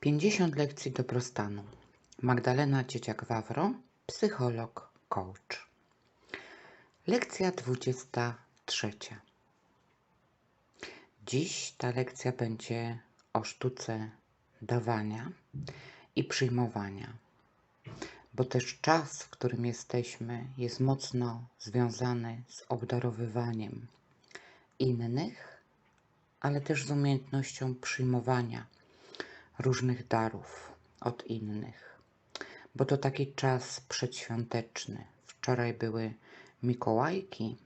50 lekcji dobrostanu. Magdalena Dzieciak-Wawro, psycholog, coach. Lekcja 23. Dziś ta lekcja będzie o sztuce dawania i przyjmowania, bo też czas, w którym jesteśmy, jest mocno związany z obdarowywaniem innych, ale też z umiejętnością przyjmowania różnych darów od innych, bo to taki czas przedświąteczny. Wczoraj były Mikołajki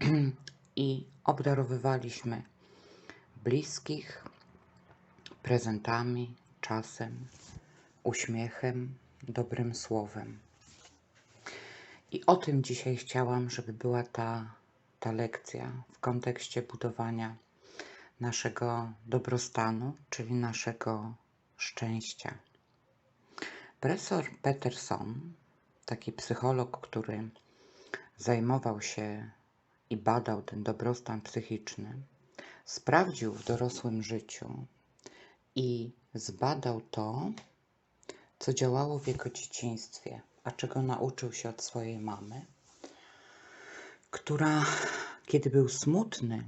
i obdarowywaliśmy bliskich prezentami, czasem, uśmiechem, dobrym słowem. I o tym dzisiaj chciałam, żeby była ta, ta lekcja w kontekście budowania naszego dobrostanu, czyli naszego szczęścia. Profesor Peterson, taki psycholog, który zajmował się i badał ten dobrostan psychiczny, sprawdził w dorosłym życiu i zbadał to, co działało w jego dzieciństwie, a czego nauczył się od swojej mamy, która, kiedy był smutny,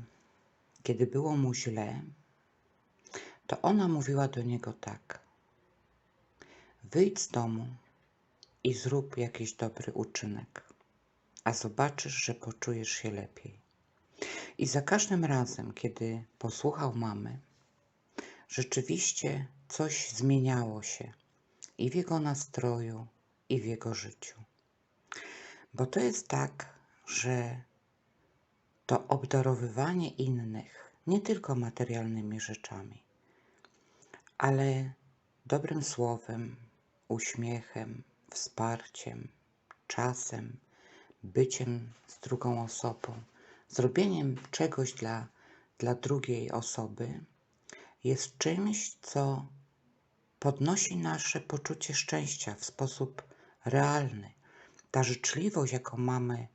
kiedy było mu źle, to ona mówiła do niego tak: Wyjdź z domu i zrób jakiś dobry uczynek, a zobaczysz, że poczujesz się lepiej. I za każdym razem, kiedy posłuchał mamy, rzeczywiście coś zmieniało się i w jego nastroju, i w jego życiu. Bo to jest tak, że to obdarowywanie innych nie tylko materialnymi rzeczami, ale dobrym słowem, uśmiechem, wsparciem, czasem, byciem z drugą osobą, zrobieniem czegoś dla, dla drugiej osoby jest czymś, co podnosi nasze poczucie szczęścia w sposób realny. Ta życzliwość, jaką mamy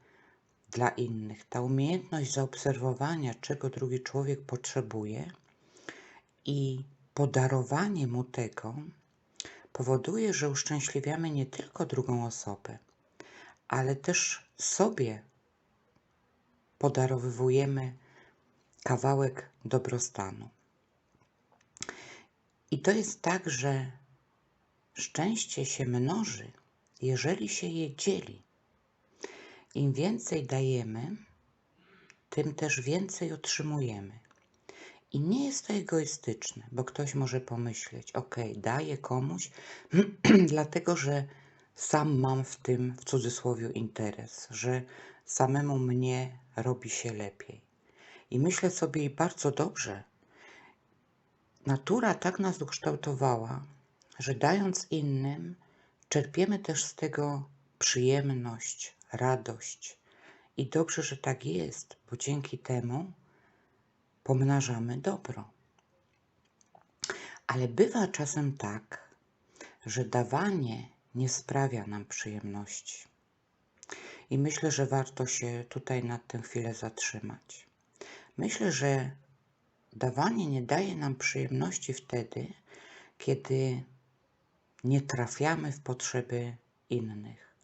dla innych, ta umiejętność zaobserwowania, czego drugi człowiek potrzebuje i podarowanie mu tego powoduje, że uszczęśliwiamy nie tylko drugą osobę, ale też sobie podarowujemy kawałek dobrostanu. I to jest tak, że szczęście się mnoży, jeżeli się je dzieli. Im więcej dajemy, tym też więcej otrzymujemy. I nie jest to egoistyczne, bo ktoś może pomyśleć: OK, daję komuś, dlatego że sam mam w tym w cudzysłowie interes, że samemu mnie robi się lepiej. I myślę sobie bardzo dobrze, natura tak nas ukształtowała, że dając innym, czerpiemy też z tego przyjemność, radość. I dobrze, że tak jest, bo dzięki temu pomnażamy dobro. Ale bywa czasem tak, że dawanie nie sprawia nam przyjemności. I myślę, że warto się tutaj nad tym chwilę zatrzymać. Myślę, że dawanie nie daje nam przyjemności wtedy, kiedy nie trafiamy w potrzeby innych.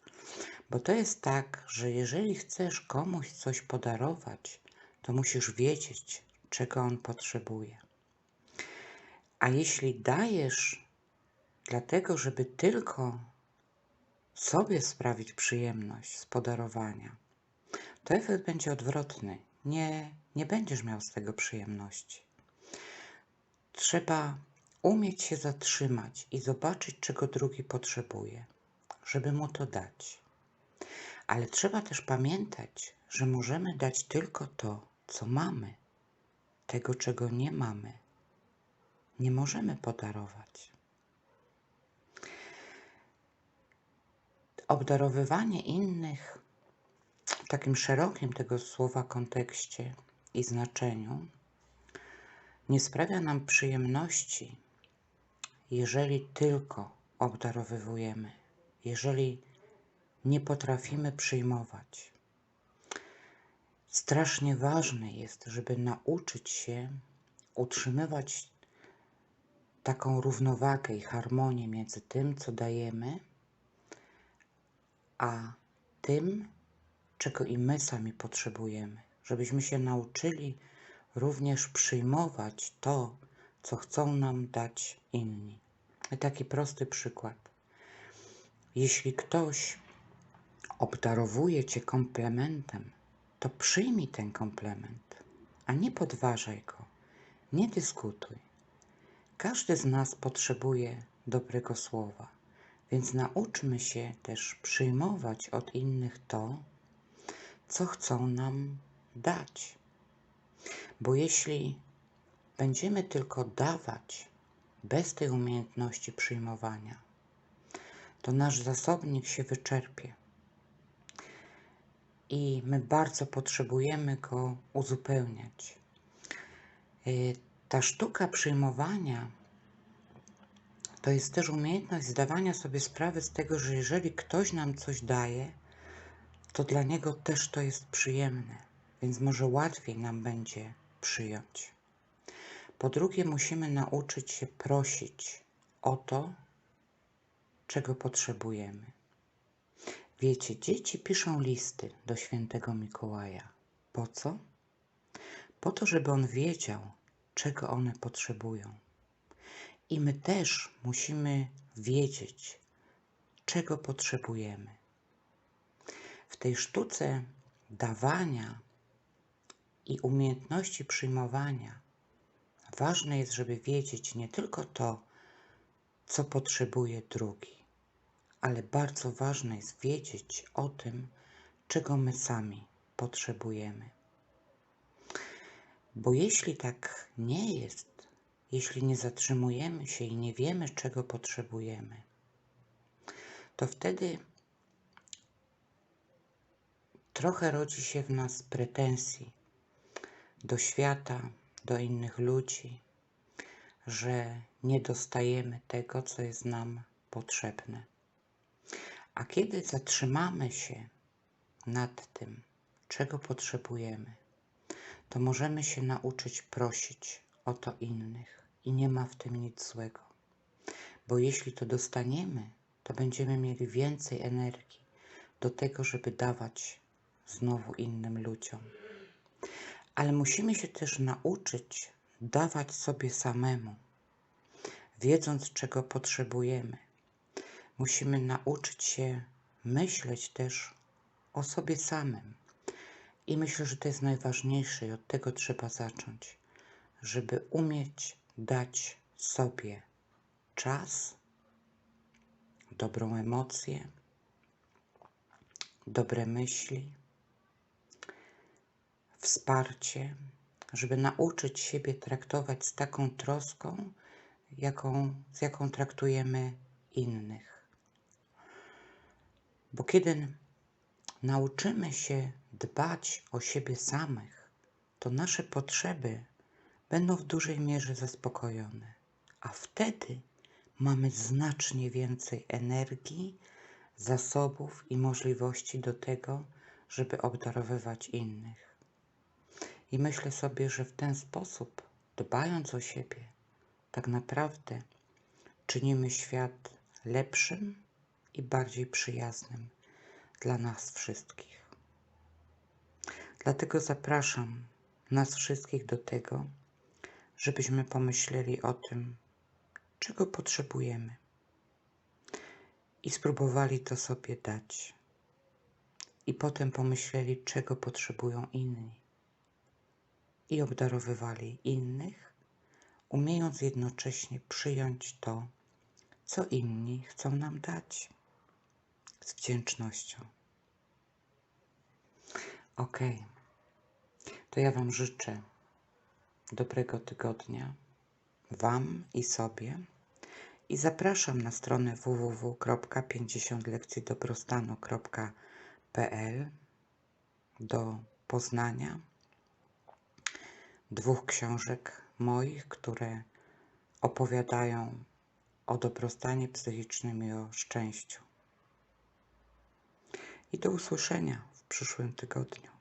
Bo to jest tak, że jeżeli chcesz komuś coś podarować, to musisz wiedzieć, czego on potrzebuje. A jeśli dajesz dlatego, żeby tylko sobie sprawić przyjemność z podarowania, to efekt będzie odwrotny. Nie, nie będziesz miał z tego przyjemności. Trzeba umieć się zatrzymać i zobaczyć, czego drugi potrzebuje, żeby mu to dać. Ale trzeba też pamiętać, że możemy dać tylko to, co mamy. Tego, czego nie mamy, nie możemy podarować. Obdarowywanie innych w takim szerokim tego słowa kontekście i znaczeniu nie sprawia nam przyjemności, jeżeli tylko obdarowywujemy, jeżeli nie potrafimy przyjmować. Strasznie ważne jest, żeby nauczyć się utrzymywać taką równowagę i harmonię między tym, co dajemy, a tym, czego i my sami potrzebujemy. Żebyśmy się nauczyli również przyjmować to, co chcą nam dać inni. I taki prosty przykład. Jeśli ktoś obdarowuje cię komplementem, to przyjmij ten komplement, a nie podważaj go, nie dyskutuj. Każdy z nas potrzebuje dobrego słowa, więc nauczmy się też przyjmować od innych to, co chcą nam dać. Bo jeśli będziemy tylko dawać bez tej umiejętności przyjmowania, to nasz zasobnik się wyczerpie. I my bardzo potrzebujemy go uzupełniać. Y, ta sztuka przyjmowania to jest też umiejętność zdawania sobie sprawy z tego, że jeżeli ktoś nam coś daje, to dla niego też to jest przyjemne, więc może łatwiej nam będzie przyjąć. Po drugie, musimy nauczyć się prosić o to, czego potrzebujemy. Wiecie, dzieci piszą listy do świętego Mikołaja. Po co? Po to, żeby on wiedział, czego one potrzebują. I my też musimy wiedzieć, czego potrzebujemy. W tej sztuce dawania i umiejętności przyjmowania ważne jest, żeby wiedzieć nie tylko to, co potrzebuje drugi, ale bardzo ważne jest wiedzieć o tym, czego my sami potrzebujemy. Bo jeśli tak nie jest, jeśli nie zatrzymujemy się i nie wiemy, czego potrzebujemy, to wtedy trochę rodzi się w nas pretensji do świata, do innych ludzi, że nie dostajemy tego, co jest nam potrzebne. A kiedy zatrzymamy się nad tym, czego potrzebujemy, to możemy się nauczyć prosić o to innych i nie ma w tym nic złego. Bo jeśli to dostaniemy, to będziemy mieli więcej energii do tego, żeby dawać znowu innym ludziom. Ale musimy się też nauczyć dawać sobie samemu, wiedząc, czego potrzebujemy. Musimy nauczyć się myśleć też o sobie samym. I myślę, że to jest najważniejsze i od tego trzeba zacząć, żeby umieć dać sobie czas, dobrą emocję, dobre myśli, wsparcie, żeby nauczyć siebie traktować z taką troską, jaką, z jaką traktujemy innych. Bo kiedy nauczymy się dbać o siebie samych, to nasze potrzeby będą w dużej mierze zaspokojone, a wtedy mamy znacznie więcej energii, zasobów i możliwości do tego, żeby obdarowywać innych. I myślę sobie, że w ten sposób, dbając o siebie, tak naprawdę czynimy świat lepszym i bardziej przyjaznym dla nas wszystkich. Dlatego zapraszam nas wszystkich do tego, żebyśmy pomyśleli o tym, czego potrzebujemy i spróbowali to sobie dać. I potem pomyśleli, czego potrzebują inni i obdarowywali innych, umiejąc jednocześnie przyjąć to, co inni chcą nam dać z wdzięcznością. Ok, to ja Wam życzę dobrego tygodnia, Wam i sobie. I zapraszam na stronę www.50lekcjdobrostanu.pl do Poznania dwóch książek moich, które opowiadają o dobrostanie psychicznym i o szczęściu. I do usłyszenia w przyszłym tygodniu.